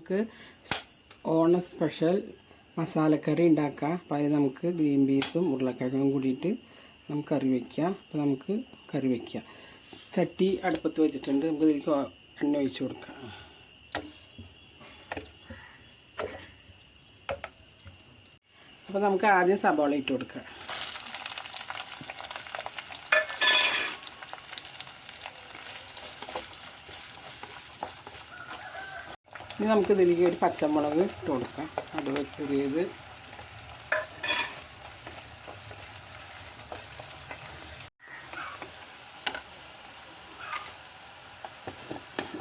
നമുക്ക് ഓണ സ്പെഷ്യൽ മസാലക്കറി ഉണ്ടാക്കാം. അപ്പോൾ അതിന് നമുക്ക് ഗ്രീൻ പീസും ഉരുളക്കിഴങ്ങും കൂടിയിട്ട് നമുക്ക് കറി വയ്ക്കാം അപ്പോൾ നമുക്ക് കറി വയ്ക്കാം ചട്ടി അടുപ്പത്ത് വെച്ചിട്ടുണ്ട്. നമുക്ക് ഇതിലേക്ക് എണ്ണ ഒഴിച്ച് കൊടുക്കാം. അപ്പോൾ നമുക്ക് ആദ്യം സബോള ഇട്ട് കൊടുക്കാം. ഇനി നമുക്ക് ഇതിലേക്ക് ഒരു പച്ചമുളക് ഇട്ട് കൊടുക്കാം. അത് ചെറിയത്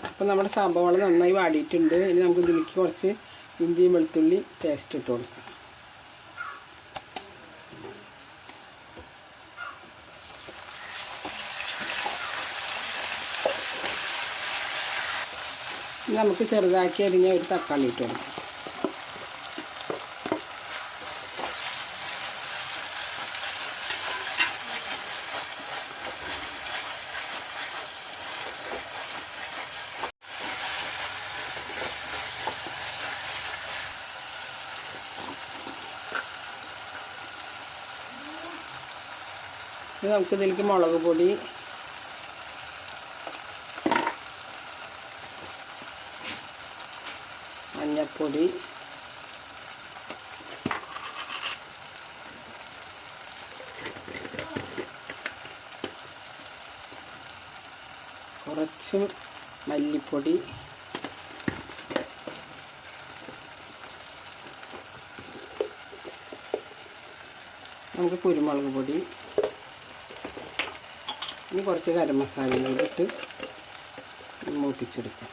അപ്പം നമ്മുടെ സംഭവങ്ങൾ നന്നായി വാടിയിട്ടുണ്ട്. ഇനി നമുക്ക് ഇതിലേക്ക് കുറച്ച് ഇഞ്ചിയും വെളുത്തുള്ളി പേസ്റ്റ് ഇട്ട് കൊടുക്കാം. നമുക്ക് ചെറുതാക്കി അരിഞ്ഞ ഒരു തക്കാളി ഇട്ട് കൊടുക്കാം. ഇനി നമുക്ക് ഇതിലേക്ക് മുളക് പൊടി മഞ്ഞൾപ്പൊടി കുറച്ച് മല്ലിപ്പൊടി. നമുക്ക് കുരുമുളക് പൊടി. ഇനി കുറച്ച് ഗരം മസാലയും കൂടി ഇട്ട് മൂപ്പിച്ചെടുക്കാം.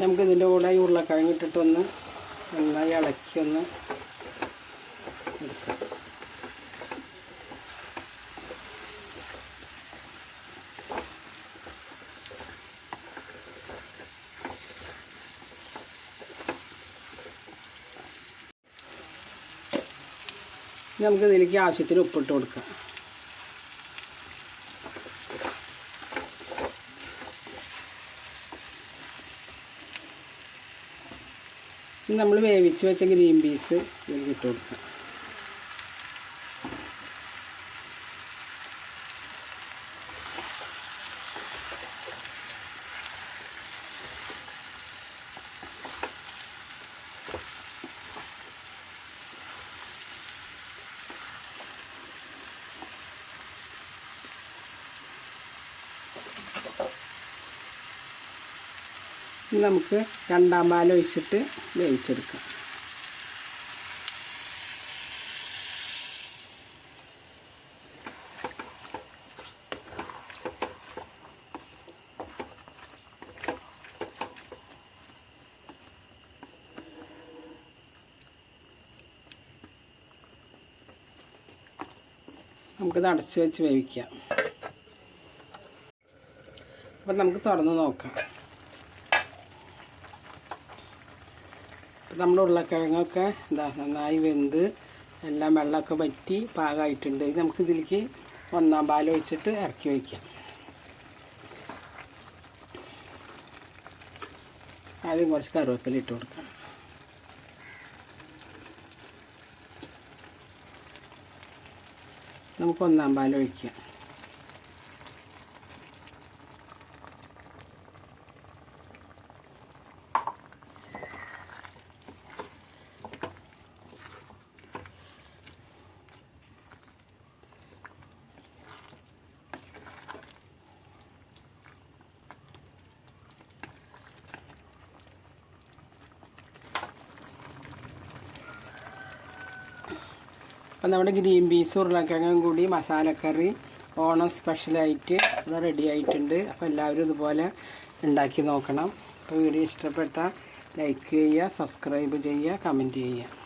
നമുക്ക് ഇതിന്റെ കൂടെ ഈ ഉരുളക്കിഴങ്ങ് ഇട്ടിട്ടൊന്ന് നന്നായി ഇളക്കി ഒന്ന് എടുക്കാം. നമുക്ക് ഇതിലേക്ക് ആവശ്യത്തിന് ഉപ്പിട്ട് കൊടുക്കാം. നമ്മൾ വേവിച്ച് വെച്ച ഗ്രീൻ പീസ് ഇതിൽ ഇട്ട് കൊടുക്കാം. നമുക്ക് രണ്ടാം പാൽ ഒഴിച്ചിട്ട് വേവിച്ചെടുക്കാം. നമുക്കിത് അടച്ച് വെച്ച് വേവിക്കാം. അപ്പം നമുക്ക് തുറന്ന് നോക്കാം. നമ്മുടെ ഉരുളക്കിഴങ്ങൊക്കെ എന്താ നന്നായി വെന്ത് എല്ലാം വെള്ളമൊക്കെ വറ്റി പാകമായിട്ടുണ്ട് ഇത് നമുക്ക് ഇതിലേക്ക് ഒന്നാം പാൽ ഒഴിച്ചിട്ട് ഇറക്കി വയ്ക്കാം. ആദ്യം കുറച്ച് കറിവേപ്പില ഇട്ട് കൊടുക്കാം. നമുക്ക് ഒന്നാം പാൽ ഒഴിക്കാം. അപ്പം നമ്മുടെ ഗ്രീൻ പീസ് ഉരുളക്കിഴങ്ങും കൂടി മസാലക്കറി ഓണം സ്പെഷ്യലായിട്ട് ഇവിടെ റെഡി ആയിട്ടുണ്ട്. അപ്പോൾ എല്ലാവരും ഇതുപോലെ ഉണ്ടാക്കി നോക്കണം. അപ്പോൾ വീഡിയോ ഇഷ്ടപ്പെട്ട ലൈക്ക് ചെയ്യുക സബ്സ്ക്രൈബ് ചെയ്യുക കമന്റ് ചെയ്യുക.